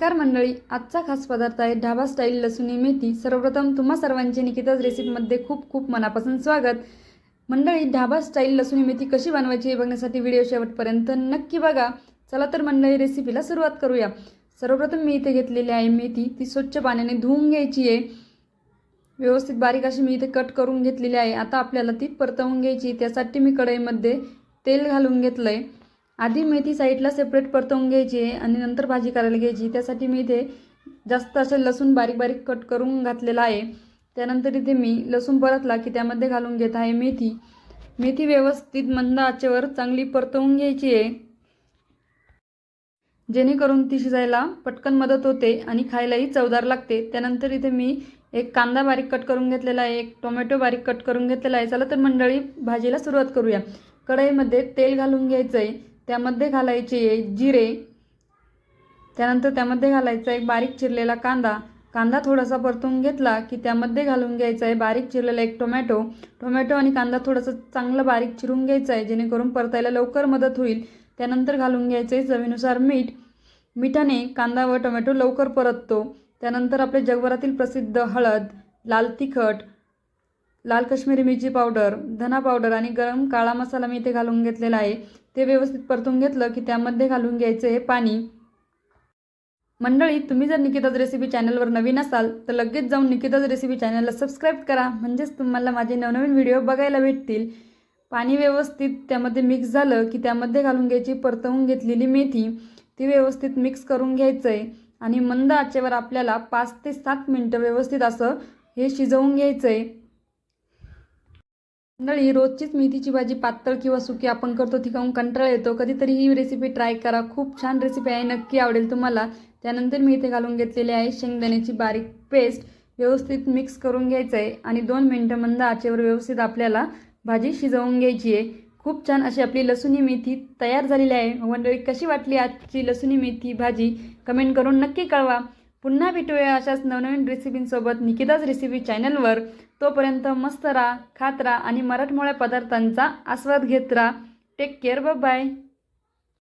नमस्कार मंडळी आजचा खास पदार्थ आहे ढाबा स्टाईल लसुणी मेथी. सर्वप्रथम तुम्हा सर्वांचे निकिताज रेसिपीमध्ये खूप खूप मनापासून स्वागत. मंडळी ढाबा स्टाईल लसुणी मेथी कशी बनवायची हे बघण्यासाठी व्हिडिओ शेवटपर्यंत नक्की बघा. चला तर मंडळी रेसिपीला सुरुवात करूया. सर्वप्रथम मी इथे घेतलेली आहे मेथी. ती स्वच्छ पाण्याने धुवून घ्यायची आहे. व्यवस्थित बारीक अशी मी इथे कट करून घेतलेली आहे. आता आपल्याला ती परतवून घ्यायची त्यासाठी मी कढईमध्ये तेल घालून घेतलं आहे आधी मेथी साईडला सेपरेट परतवून घ्यायची आहे आणि नंतर भाजी करायला घ्यायची त्यासाठी मी इथे जास्त असे लसूण बारीक बारीक कट करून घातलेला आहे. त्यानंतर इथे मी लसूण परतला की त्यामध्ये घालून घेत आहे मेथी. मेथी व्यवस्थित मंद आचेवर चांगली परतवून घ्यायची आहे. जेणेकरून ती शिजायला पटकन मदत होते आणि खायलाही चवदार लागते. त्यानंतर इथे मी एक कांदा बारीक कट करून घेतलेला आहे एक टोमॅटो बारीक कट करून घेतलेला आहे. चला तर मंडळी भाजीला सुरुवात करूया. कढईमध्ये तेल घालून घ्यायचं आहे त्यामध्ये घालायचे जिरे. त्यानंतर त्यामध्ये घालायचा एक बारीक चिरलेला कांदा. कांदा थोडासा परतून घेतला की त्यामध्ये घालून घ्यायचा आहे बारीक चिरलेला एक टोमॅटो. टोमॅटो आणि कांदा थोडंसं चांगलं बारीक चिरून घ्यायचा आहे जेणेकरून परतायला लवकर मदत होईल. त्यानंतर घालून घ्यायचं आहे चवीनुसार मीठ. मिठाने कांदा व टोमॅटो लवकर परततो. त्यानंतर आपले जगभरातील प्रसिद्ध हळद लाल तिखट लाल काश्मीरी मिरची पावडर धना पावडर आणि गरम काळा मसाला मी इथे घालून घेतलेला आहे. ते व्यवस्थित परतून घेतलं की त्यामध्ये घालून घ्यायचं आहे पाणी. मंडळी तुम्ही जर निकिताज रेसिपी चॅनलवर नवीन असाल तर लगेच जाऊन निकिताज रेसिपी चॅनलला सबस्क्राईब करा. म्हणजेच तुम्हाला माझे नवनवीन व्हिडिओ बघायला भेटतील. पाणी व्यवस्थित त्यामध्ये मिक्स झालं की त्यामध्ये घालून घ्यायची परतवून घेतलेली मेथी. ती व्यवस्थित मिक्स करून घ्यायचं आहे आणि मंद आचेवर आपल्याला पाच ते सात मिनटं व्यवस्थित असं हे शिजवून घ्यायचं आहे मंडळी रोजचीच मेथीची भाजी पातळ किंवा सुकी आपण करतो ती खाऊन कंटाळा येतो. कधीतरी ही रेसिपी ट्राय करा. खूप छान रेसिपी आहे नक्की आवडेल तुम्हाला. त्यानंतर मी इथे घालून घेतलेली आहे शेंगदाण्याची बारीक पेस्ट व्यवस्थित मिक्स करून घ्यायचं आहे आणि दोन मिनटं मंद आचेवर व्यवस्थित आपल्याला भाजी शिजवून घ्यायची आहे. खूप छान अशी आपली लसुणी मेथी तयार झालेली आहे. मंडळी कशी वाटली आजची लसुणी मेथी भाजी? कमेंट करून नक्की कळवा. पुन्हा भेटूया अशाच नवनवीन रेसिपींसोबत निकिताज रेसिपी चॅनलवर तोपर्यंत मस्त राहा खात राहा आणि मराठमोळ्या पदार्थांचा आस्वाद घेत राहा. Take care bye